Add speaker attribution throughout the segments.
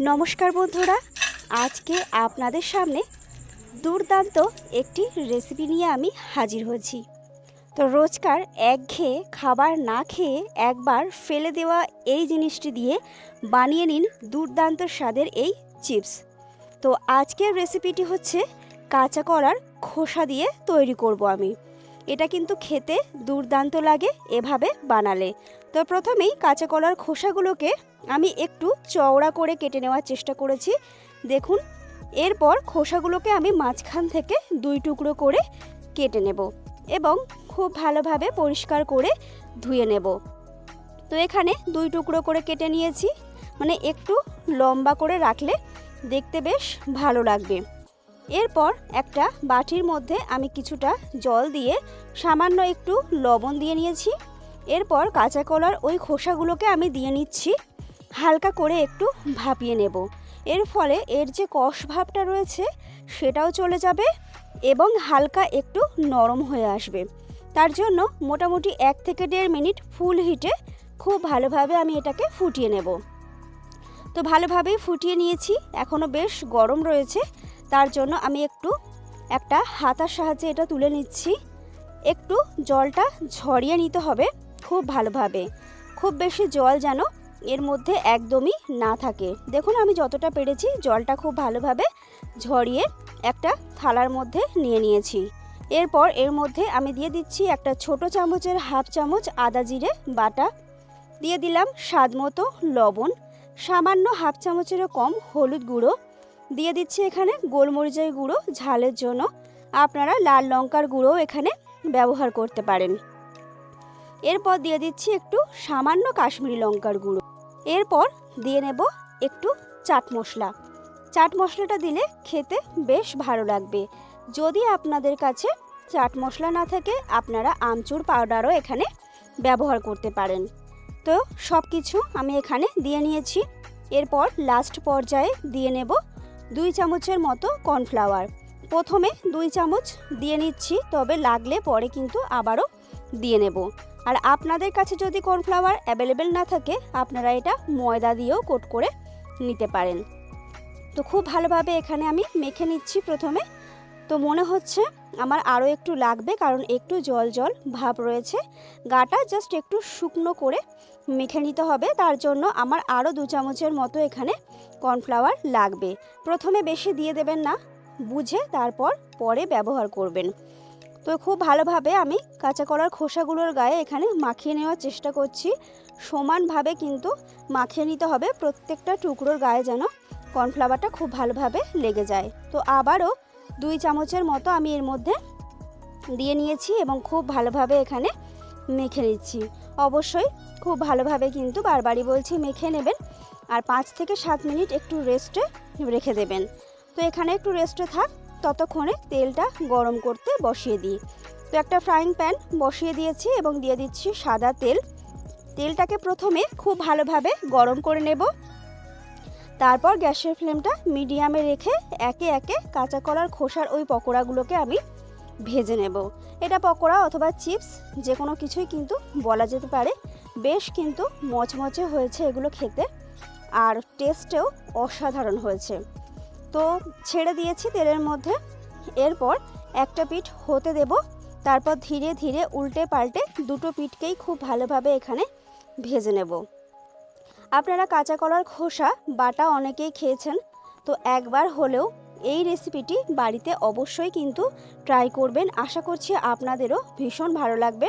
Speaker 1: নমস্কার বন্ধুরা, আজকে আপনাদের সামনে দুর্দান্ত একটি রেসিপি নিয়ে আমি হাজির হয়েছি। তো রোজকার একঘেয়ে খাবার না খেয়ে একবার ফেলে দেওয়া এই জিনিসটি দিয়ে বানিয়ে নিন দুর্দান্ত স্বাদের এই চিপস। তো আজকের রেসিপিটি হচ্ছে কাঁচা কলার খোসা দিয়ে তৈরি করব আমি। এটা কিন্তু খেতে দুর্দান্ত লাগে এভাবে বানালে। তো প্রথমেই কাঁচা কলার খোসাগুলোকে আমি একটু চওড়া করে কেটে নেওয়ার চেষ্টা করেছি। দেখুন, এরপর খোসাগুলোকে আমি মাঝখান থেকে দুই টুকরো করে কেটে নেব এবং খুব ভালোভাবে পরিষ্কার করে ধুয়ে নেব। তো এখানে দুই টুকরো করে কেটে নিয়েছি মানে একটু লম্বা করে রাখলে দেখতে বেশ ভালো লাগবে। এরপর একটা বাটির মধ্যে আমি কিছুটা জল দিয়ে সামান্য একটু লবণ দিয়ে নিয়েছি। এরপর কাঁচা কলার ওই খোসাগুলোকে আমি দিয়ে নিচ্ছি। হালকা করে একটু ভাপিয়ে নেব। এর ফলে এর যে কষ ভাবটা রয়েছে, সেটাও চলে যাবে এবং হালকা একটু নরম হয়ে আসবে। তার জন্য মোটামুটি এক থেকে দেড় মিনিট ফুল হিটে খুব ভালোভাবে আমি এটাকে ফুটিয়ে নেব। তো ভালোভাবেই ফুটিয়ে নিয়েছি, এখনও বেশ গরম রয়েছে। তার জন্য আমি একটু, একটা হাতার সাহায্যে এটা তুলে নিচ্ছি। একটু জলটা ঝরিয়ে নিতে হবে খুব ভালোভাবে। খুব বেশি জল যেন এর মধ্যে একদমই না থাকে। দেখুন, আমি যতটা পেরেছি জলটা খুব ভালোভাবে ঝরিয়ে একটা থালার মধ্যে নিয়ে নিয়েছি। এরপর এর মধ্যে আমি দিয়ে দিচ্ছি একটা ছোট চামচের হাফ চামচ আদা জিরে বাটা। দিয়ে দিলাম স্বাদ মতো লবণ, সামান্য হাফ চামচেরও কম হলুদ গুঁড়ো। দিয়ে দিচ্ছি এখানে গোলমরিচের গুঁড়ো ঝালের জন্য। আপনারা লাল লঙ্কার গুঁড়ো এখানে ব্যবহার করতে পারেন। এরপর দিয়ে দিচ্ছি একটু সামান্য কাশ্মীরি লঙ্কার গুঁড়ো। এরপর দিয়ে নেব একটু চাট মশলা। চাট মশলাটা দিলে খেতে বেশ ভালো লাগবে। যদি আপনাদের কাছে চাট মশলা না থাকে, আপনারা আমচুর পাউডারও এখানে ব্যবহার করতে পারেন। তো সব কিছু আমি এখানে দিয়ে নিয়েছি। এরপর লাস্ট পর্যায়ে দিয়ে নেব দুই চামচের মতো কর্নফ্লাওয়ার প্রথমে দুই চামচ দিয়ে নিচ্ছি, তবে লাগলে পরে কিন্তু আবারও দিয়ে নেব। আর আপনাদের কাছে যদি কর্নফ্লাওয়ার অ্যাভেলেবেল না থাকে, আপনারা এটা ময়দা দিয়েও কোট করে নিতে পারেন। তো খুব ভালোভাবে এখানে আমি মেখে নিচ্ছি প্রথমে। তো মনে হচ্ছে আমার আরও একটু লাগবে, কারণ একটু জল জল ভাব রয়েছে। গাটা জাস্ট একটু শুকনো করে মেখে নিতে হবে। তার জন্য আমার আরও দু চামচের মতো এখানে কর্নফ্লাওয়ার লাগবে। প্রথমে বেশি দিয়ে দেবেন না, বুঝে তারপর পরে ব্যবহার করবেন। তো খুব ভালোভাবে আমি কাঁচা কলার খোসাগুলোর গায়ে এখানে মাখিয়ে নেওয়ার চেষ্টা করছি। সমানভাবে কিন্তু মাখিয়ে নিতে হবে, প্রত্যেকটা টুকরোর গায়ে যেন কর্নফ্লাওয়ারটা খুব ভালোভাবে লেগে যায়। তো আবারও দুই চামচের মতো আমি এর মধ্যে দিয়ে নিয়েছি এবং খুব ভালোভাবে এখানে মেখে নিচ্ছি। অবশ্যই খুব ভালোভাবে কিন্তু বারবারই বলছি মেখে নেবেন আর পাঁচ থেকে সাত মিনিট একটু রেস্টে রেখে দেবেন। তো এখানে একটু রেস্টে থাক। ততক্ষণে তেলটা গরম করতে বসিয়ে দিই। তো একটা ফ্রাইং প্যান বসিয়ে দিয়েছি এবং দিয়ে দিচ্ছি সাদা তেল। তেলটাকে প্রথমে খুব ভালোভাবে গরম করে নেব। তারপর গ্যাসের ফ্লেমটা মিডিয়ামে রেখে একে একে কাঁচা কলার খোসার ওই পকোড়াগুলোকে আমি ভেজে নেব। এটা পকোড়া অথবা চিপস যে কোনো কিছুই কিন্তু বলা যেতে পারে। বেশ কিন্তু মচমচে হয়েছে এগুলো খেতে। আর টেস্টেও অসাধারণ হয়েছে। তো ছেড়ে দিয়েছি তেলের মধ্যে। এরপর একটা পিঠ হতে দেব। তারপর ধীরে ধীরে উল্টে পাল্টে দুটো পিঠকেই খুব ভালোভাবে এখানে ভেজে নেব। আপনারা কাঁচা কলার খোসা, বাটা অনেকেই খেয়েছেন। তো একবার হলেও এই রেসিপিটি বাড়িতে অবশ্যই কিন্তু ট্রাই করবেন। আশা করছি আপনাদেরও ভীষণ ভালো লাগবে।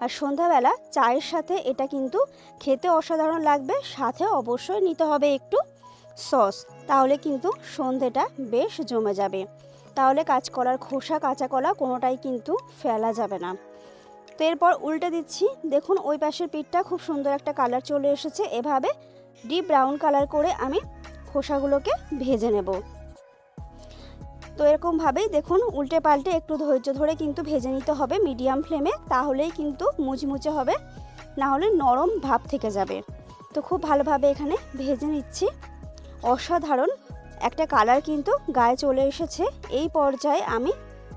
Speaker 1: আর সন্ধ্যাবেলা চায়ের সাথে এটা কিন্তু খেতে অসাধারণ লাগবে। সাথে অবশ্যই নিতে হবে একটু। সস, তাহলে কিন্তু সন্ধেটা বেশ জমে যাবে। তাহলে কাঁচ কলার খোসা, কাঁচা কলা কোনোটাই কিন্তু ফেলা যাবে না। তো এরপর উল্টে দিচ্ছি। দেখুন, ওই পাশের পিঠটা খুব সুন্দর একটা কালার চলে এসেছে। এভাবে ডিপ ব্রাউন কালার করে আমি খোসাগুলোকে ভেজে নেব। তো এরকমভাবেই দেখুন উল্টে পাল্টে একটু ধৈর্য ধরে কিন্তু ভেজে নিতে হবে মিডিয়াম ফ্লেমে তাহলেই কিন্তু মুচমুচে হবে না হলে নরম ভাব থেকে যাবে। তো খুব ভালোভাবে এখানে ভেজে নিচ্ছি। অসাধারণ একটা কালার কিন্তু গায়ে চলে এসেছে। এই পর্যায়ে আমি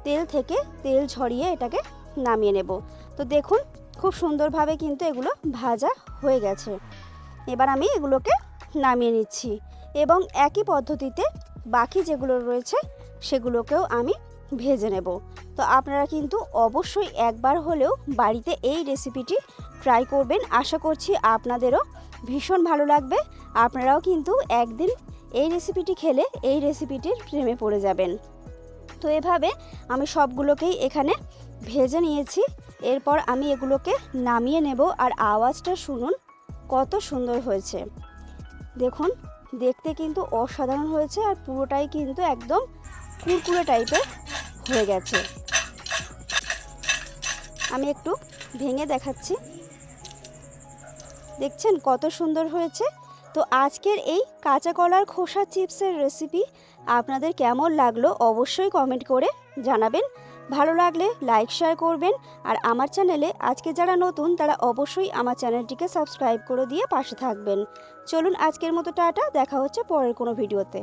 Speaker 1: তেল থেকে তেল ঝরিয়ে এটাকে নামিয়ে নেব। তো দেখুন, খুব সুন্দরভাবে কিন্তু এগুলো ভাজা হয়ে গেছে। এবার আমি এগুলোকে নামিয়ে নিচ্ছি এবং একই পদ্ধতিতে বাকি যেগুলো রয়েছে সেগুলোকেও আমি ভেজে নেব। তো আপনারা কিন্তু অবশ্যই একবার হলেও বাড়িতে এই রেসিপিটি ট্রাই করবেন। আশা করছি আপনাদেরও ভীষণ ভালো লাগবে। আপনারাও কিন্তু একদিন এই রেসিপিটি খেলে এই রেসিপিটির প্রেমে পড়ে যাবেন। তো এভাবে আমি সবগুলোকেই এখানে ভেজে নিয়েছি। এরপর আমি এগুলোকে নামিয়ে নেব আর আওয়াজটা শুনুন কত সুন্দর হয়েছে। দেখুন, দেখতে কিন্তু অসাধারণ হয়েছে আর পুরোটাই কিন্তু একদম কুরকুরে টাইপের হয়ে গেছে। আমি একটু ভেঙে দেখাচ্ছি। দেখছেন কত সুন্দর হয়েছে? তো আজকের এই কাঁচা কলার খোসা চিপসের রেসিপি আপনাদের কেমন লাগল অবশ্যই কমেন্ট করে জানাবেন। ভালো লাগলে লাইক শেয়ার করবেন আর আমার চ্যানেলে আজকে যারা নতুন তারা অবশ্যই আমার চ্যানেলটিকে সাবস্ক্রাইব করে দিয়ে পাশে থাকবেন। চলুন আজকের মতো টাটা, দেখা হচ্ছে পরের কোনো ভিডিওতে